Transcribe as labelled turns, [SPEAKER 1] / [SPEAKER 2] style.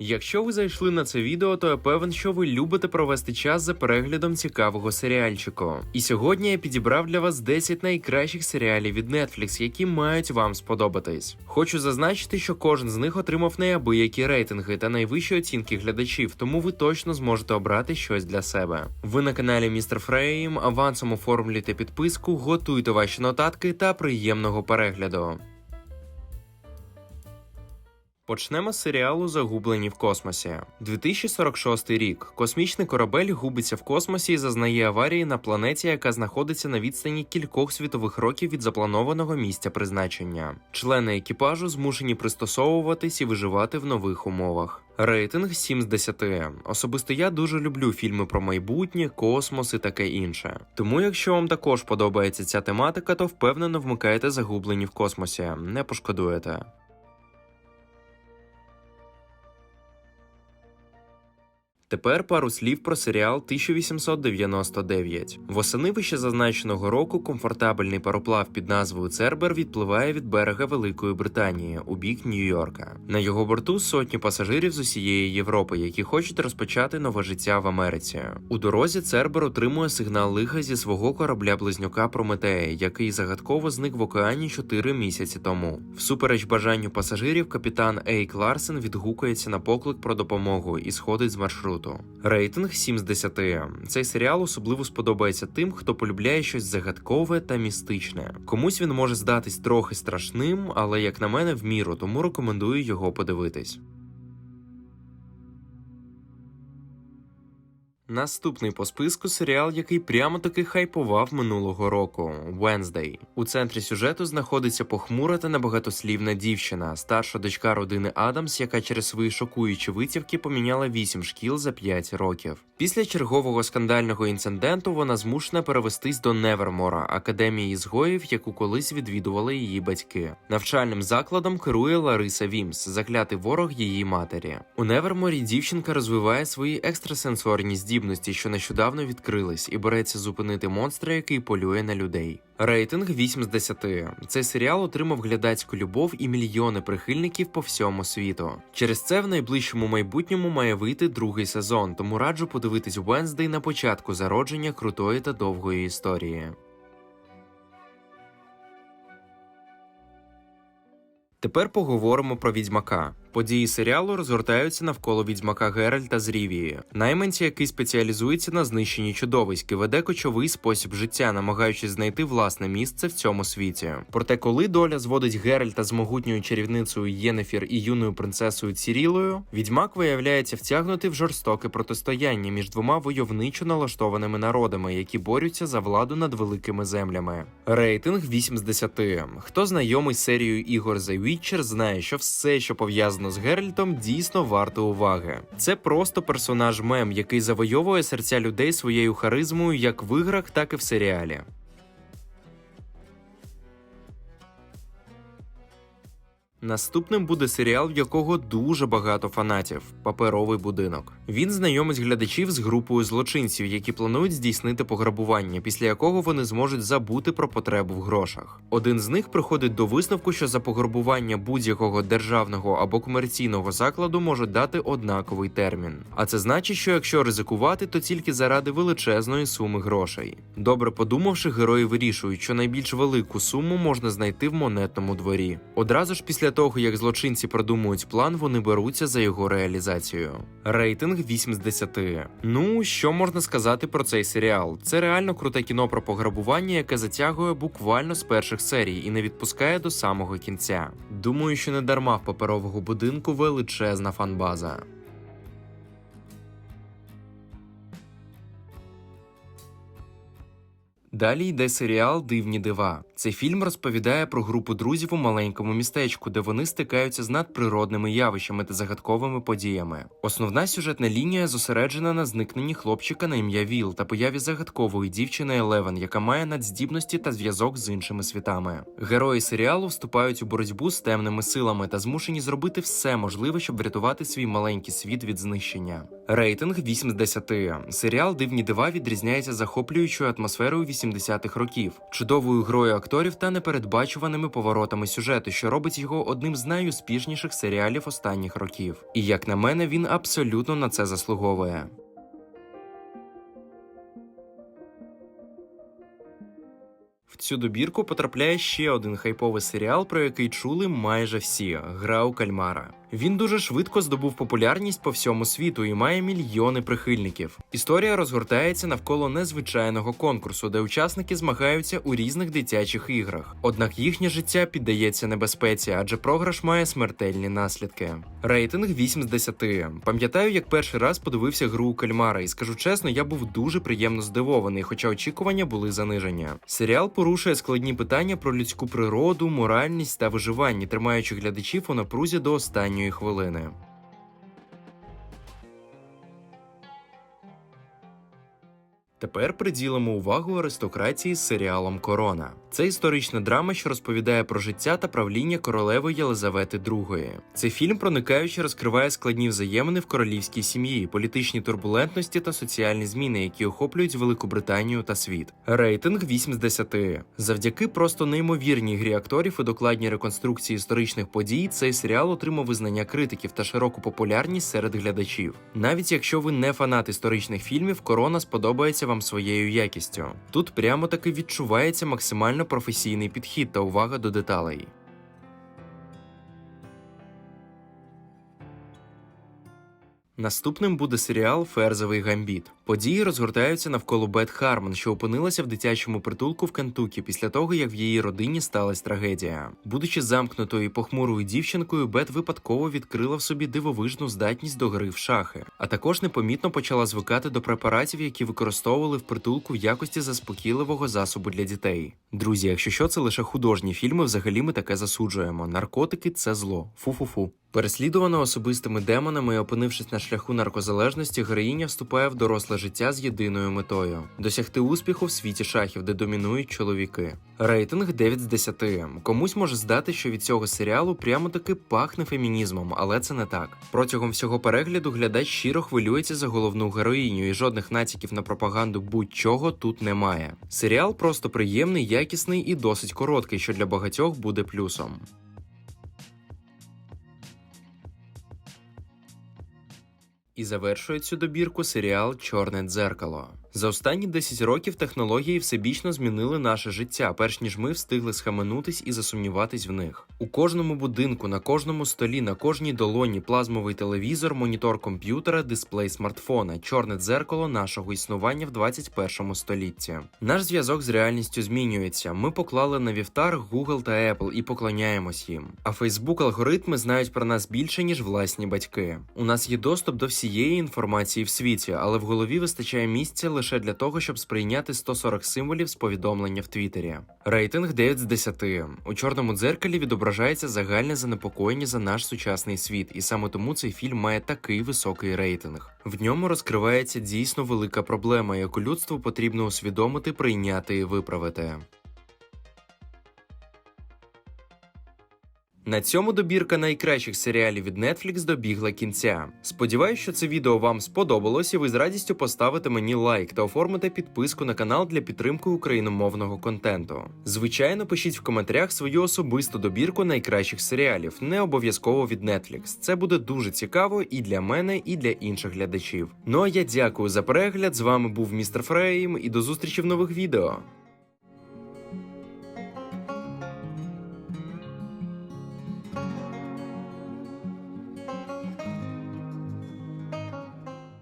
[SPEAKER 1] Якщо ви зайшли на це відео, то я певен, що ви любите провести час за переглядом цікавого серіальчику. І сьогодні я підібрав для вас 10 найкращих серіалів від Netflix, які мають вам сподобатись. Хочу зазначити, що кожен з них отримав неабиякі рейтинги та найвищі оцінки глядачів, тому ви точно зможете обрати щось для себе. Ви на каналі Містер Фрейм, авансом оформлюйте підписку, готуйте ваші нотатки та приємного перегляду. Почнемо з серіалу Загублені в космосі. 2046 рік. Космічний корабель губиться в космосі і зазнає аварії на планеті, яка знаходиться на відстані кількох світових років від запланованого місця призначення. Члени екіпажу змушені пристосовуватись і виживати в нових умовах. Рейтинг 7 з 10. Особисто я дуже люблю фільми про майбутнє, космос і таке інше. Тому, якщо вам також подобається ця тематика, то впевнено вмикайте загублені в космосі, не пошкодуєте. Тепер пару слів про серіал 1899. Восени вище зазначеного року комфортабельний пароплав під назвою Цербер відпливає від берега Великої Британії у бік Нью-Йорка. На його борту сотні пасажирів з усієї Європи, які хочуть розпочати нове життя в Америці. У дорозі Цербер отримує сигнал лиха зі свого корабля-близнюка Прометея, який загадково зник в океані 4 місяці тому. Всупереч бажанню пасажирів, капітан Ейк Ларсен відгукується на поклик про допомогу і сходить з маршруту. Рейтинг 7 з 10. Цей серіал особливо сподобається тим, хто полюбляє щось загадкове та містичне. Комусь він може здатись трохи страшним, але як на мене в міру, тому рекомендую його подивитись. Наступний по списку серіал, який прямо таки хайпував минулого року Wednesday. У центрі сюжету знаходиться похмура та небагатослівна дівчина, старша дочка родини Адамс, яка через свої шокуючі витівки поміняла 8 шкіл за 5 років. Після чергового скандального інциденту вона змушена перевестись до Невермора, академії згоїв, яку колись відвідували її батьки. Навчальним закладом керує Лариса Вімс, заклятий ворог її матері. У Неверморі дівчинка розвиває свої екстрасенсорні здібності, що нещодавно відкрились, і береться зупинити монстра, який полює на людей. Рейтинг 8 з 10. Цей серіал отримав глядацьку любов і мільйони прихильників по всьому світу. Через це в найближчому майбутньому має вийти другий сезон, тому раджу подивитись Wednesday на початку зародження крутої та довгої історії. Тепер поговоримо про відьмака. Події серіалу розгортаються навколо відьмака Геральта з Рівії, найманця, який спеціалізується на знищенні чудовиськ і веде кочовий спосіб життя, намагаючись знайти власне місце в цьому світі. Проте, коли доля зводить Геральта з могутньою чарівницею Єнефір і юною принцесою Цірілою, відьмак виявляється втягнутий в жорстоке протистояння між двома войовничо налаштованими народами, які борються за владу над великими землями. Рейтинг 8 з 10. Хто знайомий з серією ігор The Witcher, знає, що все, що пов'язано з Геральтом, дійсно варто уваги. Це просто персонаж мем, який завойовує серця людей своєю харизмою як в іграх, так і в серіалі. Наступним буде серіал, в якого дуже багато фанатів паперовий будинок. Він знайомить глядачів з групою злочинців, які планують здійснити пограбування, після якого вони зможуть забути про потребу в грошах. Один з них приходить до висновку, що за пограбування будь-якого державного або комерційного закладу можуть дати однаковий термін. А це значить, що якщо ризикувати, то тільки заради величезної суми грошей. Добре подумавши, герої вирішують, що найбільш велику суму можна знайти в монетному дворі. Одразу ж після того, як злочинці продумують план, вони беруться за його реалізацію. Рейтинг 8 з 10. Ну, що можна сказати про цей серіал? Це реально круте кіно про пограбування, яке затягує буквально з перших серій і не відпускає до самого кінця. Думаю, що не дарма в паперового будинку величезна фанбаза. Далі йде серіал Дивні дива. Цей фільм розповідає про групу друзів у маленькому містечку, де вони стикаються з надприродними явищами та загадковими подіями. Основна сюжетна лінія зосереджена на зникненні хлопчика на ім'я Віл та появі загадкової дівчини Елевен, яка має надздібності та зв'язок з іншими світами. Герої серіалу вступають у боротьбу з темними силами та змушені зробити все можливе, щоб врятувати свій маленький світ від знищення. Рейтинг 8 з 10. Серіал Дивні дива відрізняється захоплюючою атмосферою 80-х років, чудовою грою акторів та непередбачуваними поворотами сюжету, що робить його одним з найуспішніших серіалів останніх років. І як на мене, він абсолютно на це заслуговує. В цю добірку потрапляє ще один хайповий серіал, про який чули майже всі Гра у кальмара. Він дуже швидко здобув популярність по всьому світу і має мільйони прихильників. Історія розгортається навколо незвичайного конкурсу, де учасники змагаються у різних дитячих іграх. Однак їхнє життя піддається небезпеці, адже програш має смертельні наслідки. Рейтинг 8 з 10. Пам'ятаю, як перший раз подивився гру у кальмара, і скажу чесно, я був дуже приємно здивований, хоча очікування були занижені. Серіал порушує складні питання про людську природу, моральність та виживання, тримаючи глядачів у напрузі до останньої хвилини. Тепер приділимо увагу аристократії з серіалом Корона. Це історична драма, що розповідає про життя та правління королеви Єлизавети II. Цей фільм проникаючи розкриває складні взаємини в королівській сім'ї, політичні турбулентності та соціальні зміни, які охоплюють Велику Британію та світ. Рейтинг 8 з 10. Завдяки просто неймовірній грі акторів і докладній реконструкції історичних подій. Цей серіал отримав визнання критиків та широку популярність серед глядачів. Навіть якщо ви не фанат історичних фільмів, корона сподобається вам своєю якістю. Тут прямо таки відчувається максимально професійний підхід та увага до деталей. Наступним буде серіал Ферзовий гамбіт. Події розгортаються навколо Бет Хармон, що опинилася в дитячому притулку в Кентукі після того, як в її родині сталася трагедія. Будучи замкнутою і похмурою дівчинкою, Бет випадково відкрила в собі дивовижну здатність до гри в шахи, а також непомітно почала звикати до препаратів, які використовували в притулку в якості заспокійливого засобу для дітей. Друзі, якщо що, це лише художні фільми, взагалі ми таке засуджуємо. Наркотики це зло. Фу-фу-фу. Переслідувана особистими демонами опинившись на шляху наркозалежності, героїня вступає в доросле життя з єдиною метою досягти успіху в світі шахів, де домінують чоловіки. Рейтинг 9 з 10. Комусь може здати, що від цього серіалу прямо таки пахне фемінізмом, але це не так. Протягом всього перегляду глядач щиро хвилюється за головну героїню, і жодних натяків на пропаганду будь-чого тут немає. Серіал просто приємний, якісний і досить короткий, що для багатьох буде плюсом. І завершує цю добірку серіал Чорне дзеркало. За останні 10 років технології всебічно змінили наше життя, перш ніж ми встигли схаменутись і засумніватись в них. У кожному будинку, на кожному столі, на кожній долоні плазмовий телевізор, монітор комп'ютера, дисплей смартфона, чорне дзеркало нашого існування в 21 столітті. Наш зв'язок з реальністю змінюється. Ми поклали на вівтар Google та Apple і поклоняємось їм. А Facebook алгоритми знають про нас більше ніж власні батьки. У нас є доступ до всієї інформації в світі, але в голові вистачає місця лише для того, щоб сприйняти 140 символів з повідомлення в Твіттері. Рейтинг 9 з 10. У чорному дзеркалі відображається загальне занепокоєння за наш сучасний світ, і саме тому цей фільм має такий високий рейтинг. В ньому розкривається дійсно велика проблема, яку людству потрібно усвідомити, прийняти і виправити. На цьому добірка найкращих серіалів від Netflix добігла кінця. Сподіваюсь, що це відео вам сподобалось, і ви з радістю поставите мені лайк та оформите підписку на канал для підтримки україномовного контенту. Звичайно, пишіть в коментарях свою особисту добірку найкращих серіалів, не обов'язково від Netflix. Це буде дуже цікаво і для мене, і для інших глядачів. Ну а я дякую за перегляд. З вами був містер Фрейм, і до зустрічі в нових відео.